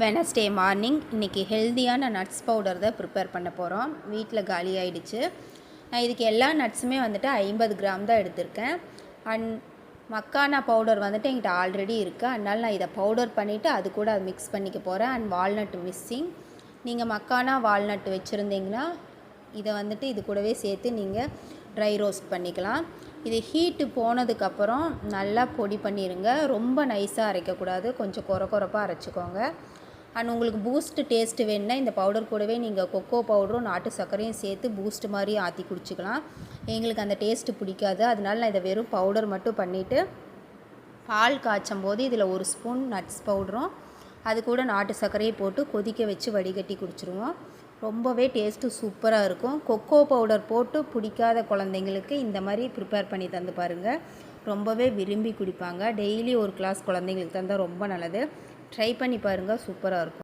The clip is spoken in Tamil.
வெனஸ்டே மார்னிங் இன்றைக்கி ஹெல்த்தியான நட்ஸ் பவுடர் தான் ப்ரிப்பேர் பண்ண போகிறோம் வீட்டில் காலி ஆகிடுச்சு நான் இதுக்கு எல்லா நட்ஸுமே வந்துட்டு ஐம்பது கிராம் தான் எடுத்திருக்கேன். அண்ட் மக்கானா பவுடர் வந்துட்டு என்கிட்ட ஆல்ரெடி இருக்குது அதனால் நான் இதை பவுடர் பண்ணிவிட்டு அது கூட அதை மிக்ஸ் பண்ணிக்க போகிறேன் அண்ட் வால்நட் மிஸ்ஸிங் நீங்கள் மக்கானா வால்நட் வச்சுருந்தீங்கன்னா இதை வந்துட்டு இது கூடவே சேர்த்து நீங்கள் ட்ரை ரோஸ்ட் பண்ணிக்கலாம். இது ஹீட்டு போனதுக்கப்புறம் நல்லா பொடி பண்ணிடுங்க ரொம்ப நைஸாக அரைக்கக்கூடாது. கொஞ்சம் குற குறப்பாக அரைச்சிக்கோங்க. அண்ட் உங்களுக்கு பூஸ்ட் டேஸ்ட்டு வேணுன்னா இந்த பவுடர் கூடவே நீங்கள் கொக்கோ பவுடரும் நாட்டு சர்க்கரையும் சேர்த்து பூஸ்ட் மாதிரி ஆற்றி குடிச்சிக்கலாம். எங்களுக்கு அந்த டேஸ்ட்டு பிடிக்காது. அதனால நான் இதை வெறும் பவுடர் மட்டும் பண்ணிவிட்டு பால் காய்ச்சும் போது இதில் ஒரு ஸ்பூன் நட்ஸ் பவுடரும் அது கூட நாட்டு சர்க்கரையை போட்டு கொதிக்க வச்சு வடிகட்டி குடிச்சிருவோம். ரொம்பவே டேஸ்ட்டு சூப்பராக இருக்கும். கொக்கோ பவுடர் போட்டு பிடிக்காத குழந்தைங்களுக்கு இந்த மாதிரி ப்ரிப்பேர் பண்ணி தந்து பாருங்கள் ரொம்பவே விரும்பி குடிப்பாங்க. டெய்லி ஒரு கிளாஸ் குழந்தைங்களுக்கு தந்தால் ரொம்ப நல்லது. ட்ரை பண்ணி பாருங்கள் சூப்பராக இருக்கும்.